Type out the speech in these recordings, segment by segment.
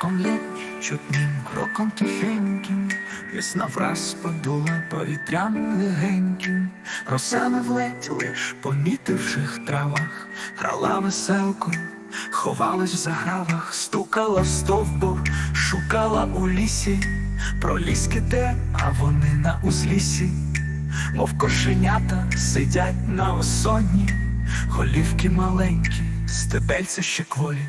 Кроком ліч, чутним, кроком тихеньким, Весна враз подула повітрям легеньким, Росами влеть лиш, помітивши в травах, Грала веселкою, ховалась в загравах, Стукала в стовбур, шукала у лісі, Проліски де, а вони на узлісі, Мов кошенята сидять на осонні, Голівки маленькі, стебельця ще кволі.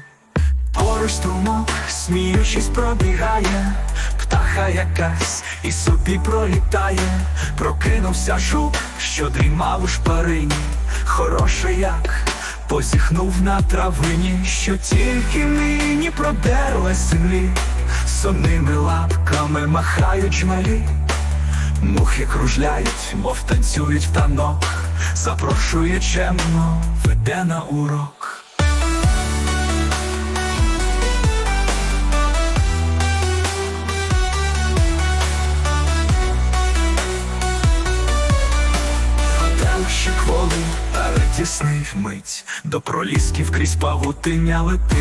Поруч струмок, сміючись, пробігає, птаха якась і собі пролітає, прокинувся жук, що дрімав у шпарині, хороший як позіхнув на травині, що тільки нині продерла землі, сонними лапками махають жмелі. Мухи кружляють, мов танцюють в танок, запрошує чемно, веде на урок. А радісний мить. До пролісків крізь павутиння летить.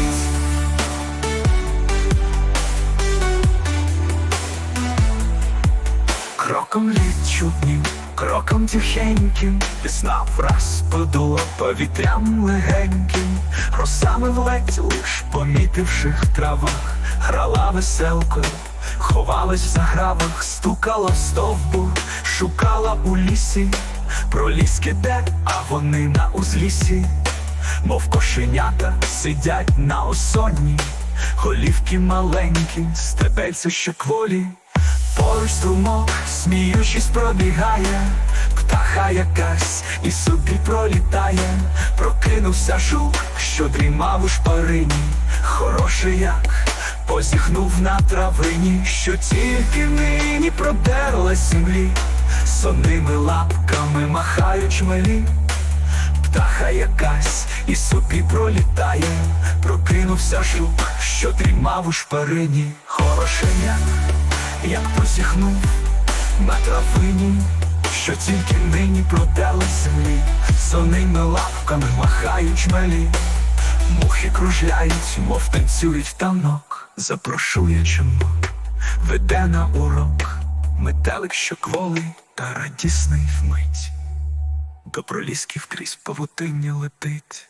Кроком лід чутнім, кроком тихеньким. Весна враз подула повітрям легеньким. Росами влеть лиш помітивши в травах. Грала веселкою, ховалась в загравах. Стукала в стовбур, шукала у лісі Проліски де, а вони на узлісі. Мов кошенята сидять на осонні Голівки маленькі, стебельця що кволі. Поруч струмок, сміючись, пробігає, птаха якась і собі пролітає, прокинувся жук, що дрімав у шпарині, хороший як позіхнув на травині, що тільки нині продерла землі, сонними лапками махають чмелі. Птаха якась і собі пролітає, прокинувся жук, що дрімав у шпарині, хорошеня, як посіхнув на травині, що тільки нині продали землі, сонними лапками махають чмелі, мухи кружляють, мов танцюють в танок, запрошує чому, веде на урок, метелик, що кволий та радісний вмить. До пролісків крізь павутиння летить.